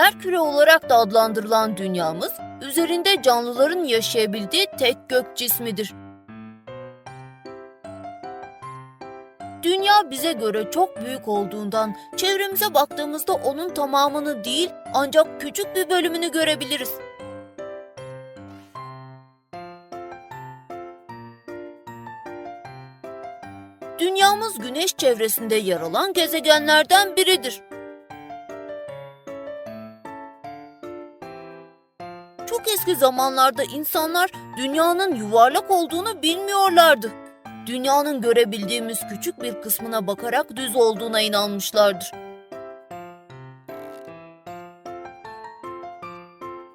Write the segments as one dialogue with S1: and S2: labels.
S1: Yer küre olarak da adlandırılan dünyamız, üzerinde canlıların yaşayabildiği tek gök cismidir. Dünya bize göre çok büyük olduğundan çevremize baktığımızda onun tamamını değil ancak küçük bir bölümünü görebiliriz. Dünyamız güneş çevresinde yer alan gezegenlerden biridir. Eski zamanlarda insanlar dünyanın yuvarlak olduğunu bilmiyorlardı. Dünyanın görebildiğimiz küçük bir kısmına bakarak düz olduğuna inanmışlardır.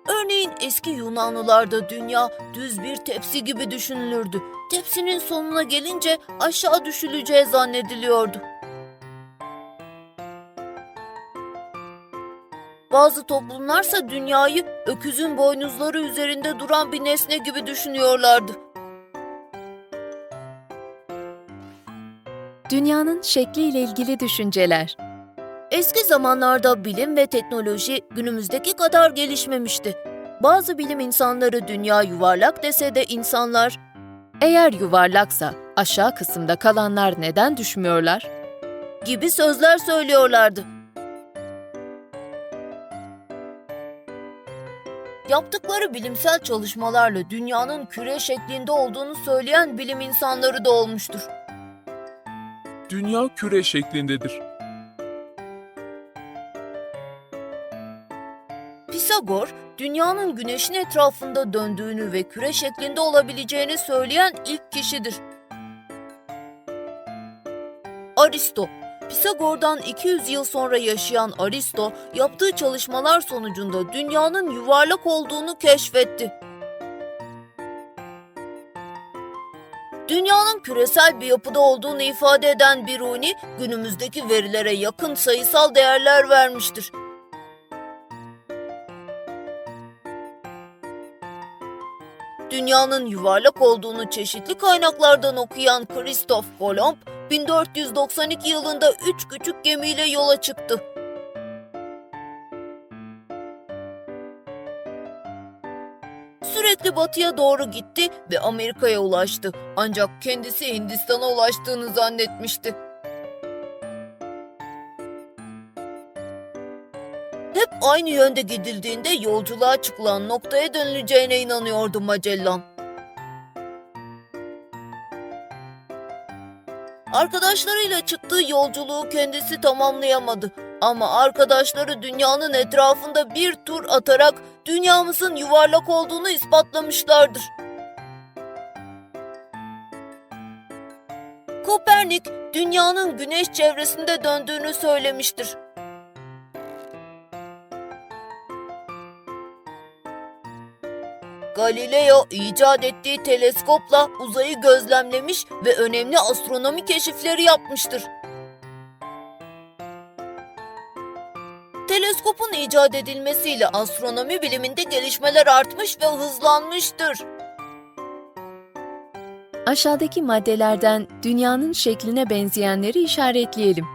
S1: Örneğin eski Yunanlılarda dünya düz bir tepsi gibi düşünülürdü. Tepsinin sonuna gelince aşağı düşüleceği zannediliyordu. Bazı toplumlarsa dünyayı öküzün boynuzları üzerinde duran bir nesne gibi düşünüyorlardı.
S2: Dünyanın şekliyle ilgili düşünceler.
S1: Eski zamanlarda bilim ve teknoloji günümüzdeki kadar gelişmemişti. Bazı bilim insanları dünya yuvarlak dese de insanlar
S2: Eğer yuvarlaksa aşağı kısımda kalanlar neden düşmüyorlar?
S1: gibi sözler söylüyorlardı. Yaptıkları bilimsel çalışmalarla dünyanın küre şeklinde olduğunu söyleyen bilim insanları da olmuştur.
S3: Dünya küre şeklindedir.
S1: Pisagor, dünyanın güneşin etrafında döndüğünü ve küre şeklinde olabileceğini söyleyen ilk kişidir. Aristo, Pisagor'dan 200 yıl sonra yaşayan Aristo, yaptığı çalışmalar sonucunda dünyanın yuvarlak olduğunu keşfetti. Dünyanın küresel bir yapıda olduğunu ifade eden Biruni, günümüzdeki verilere yakın sayısal değerler vermiştir. dünyanın yuvarlak olduğunu çeşitli kaynaklardan okuyan Christoph Kolomb, 1492 yılında üç küçük gemiyle yola çıktı. Sürekli batıya doğru gitti ve Amerika'ya ulaştı. Ancak kendisi Hindistan'a ulaştığını zannetmişti. Hep aynı yönde gidildiğinde yolculuğa çıkılan noktaya dönüleceğine inanıyordu Magellan. Arkadaşlarıyla çıktığı yolculuğu kendisi tamamlayamadı. Ama arkadaşları dünyanın etrafında bir tur atarak dünyamızın yuvarlak olduğunu ispatlamışlardır. Kopernik, dünyanın güneş çevresinde döndüğünü söylemiştir. Galileo icat ettiği teleskopla uzayı gözlemlemiş ve önemli astronomi keşifleri yapmıştır. Teleskopun icat edilmesiyle astronomi biliminde gelişmeler artmış ve hızlanmıştır.
S2: Aşağıdaki maddelerden dünyanın şekline benzeyenleri işaretleyelim.